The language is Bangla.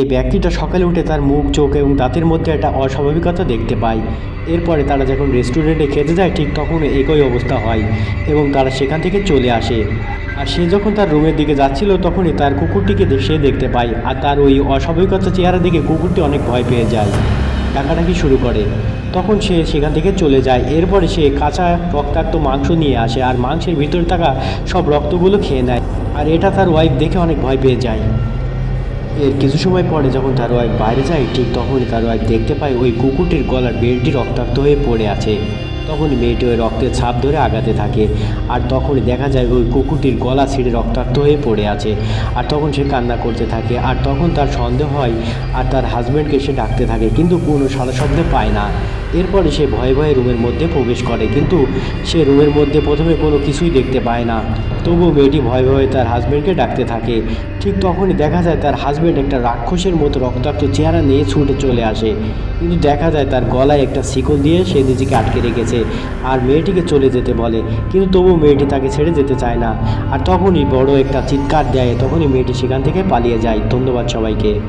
এই ব্যক্তিটা সকালে উঠে তার মুখ, চোখ এবং দাঁতের মধ্যে একটা অস্বাভাবিকতা দেখতে পায়। এরপরে তারা যখন রেস্টুরেন্টে খেতে যায়, ঠিক তখন একই অবস্থা হয় এবং তারা সেখান থেকে চলে আসে। আর সে যখন তার রুমের দিকে যাচ্ছিল, তখনই তার কুকুরটিকে সে দেখতে পায় আর তার ওই অস্বাভাবিকতা চেহারা দেখে কুকুরটি অনেক ভয় পেয়ে যায়। ডাকাডাকি শুরু করে। তখন সে সেখান থেকে চলে যায়। এরপরে সে কাঁচা রক্তাক্ত মাংস নিয়ে আসে আর মাংসের ভিতরে থাকা সব রক্তগুলো খেয়ে নেয়। আর এটা তার ওয়াইফ দেখে অনেক ভয় পেয়ে যায়। এর কিছু সময় পরে যখন তার ওয়াইফ বাইরে যায়, ঠিক তখনই তার ওয়াইফ দেখতে পায় ওই কুকুরটির গলার বেলটি রক্তাক্ত হয়ে পড়ে আছে। তখন মেয়েটি ওই রক্তের ছাপ ধরে আগাতে থাকে। আর তখনই দেখা যায় ওই কুকুরটির গলা ছিঁড়ে রক্তাক্ত হয়ে পড়ে আছে। আর তখন সে কান্না করতে থাকে। আর তখন তার সন্দেহ হয়, আর তার হাজব্যান্ডকে সে ডাকতে থাকে, কিন্তু কোনো সারা শব্দে পায় না। এরপরে সে ভয়ে ভয়ে রুমের মধ্যে প্রবেশ করে, কিন্তু সে রুমের মধ্যে প্রথমে কোনো কিছুই দেখতে পায় না। তবুও মেয়েটি ভয়ে ভয়ে তার হাজব্যান্ডকে ডাকতে থাকে। ঠিক তখনই দেখা যায় তার হাজব্যান্ড একটা রাক্ষসের মতো রক্তাক্ত চেহারা নিয়ে ছুটে চলে আসে। কিন্তু দেখা যায় তার গলায় একটা শিকল দিয়ে সে নিজেকে আটকে রেখেছে আর মেয়েটিকে চলে যেতে বলে। কিন্তু তবুও মেয়েটি তাকে ছেড়ে যেতে চায় না। আর তখনই বড় একটা চিৎকার দেয়, তখনই মেয়েটি সেখান থেকে পালিয়ে যায়। ধন্যবাদ সবাইকে।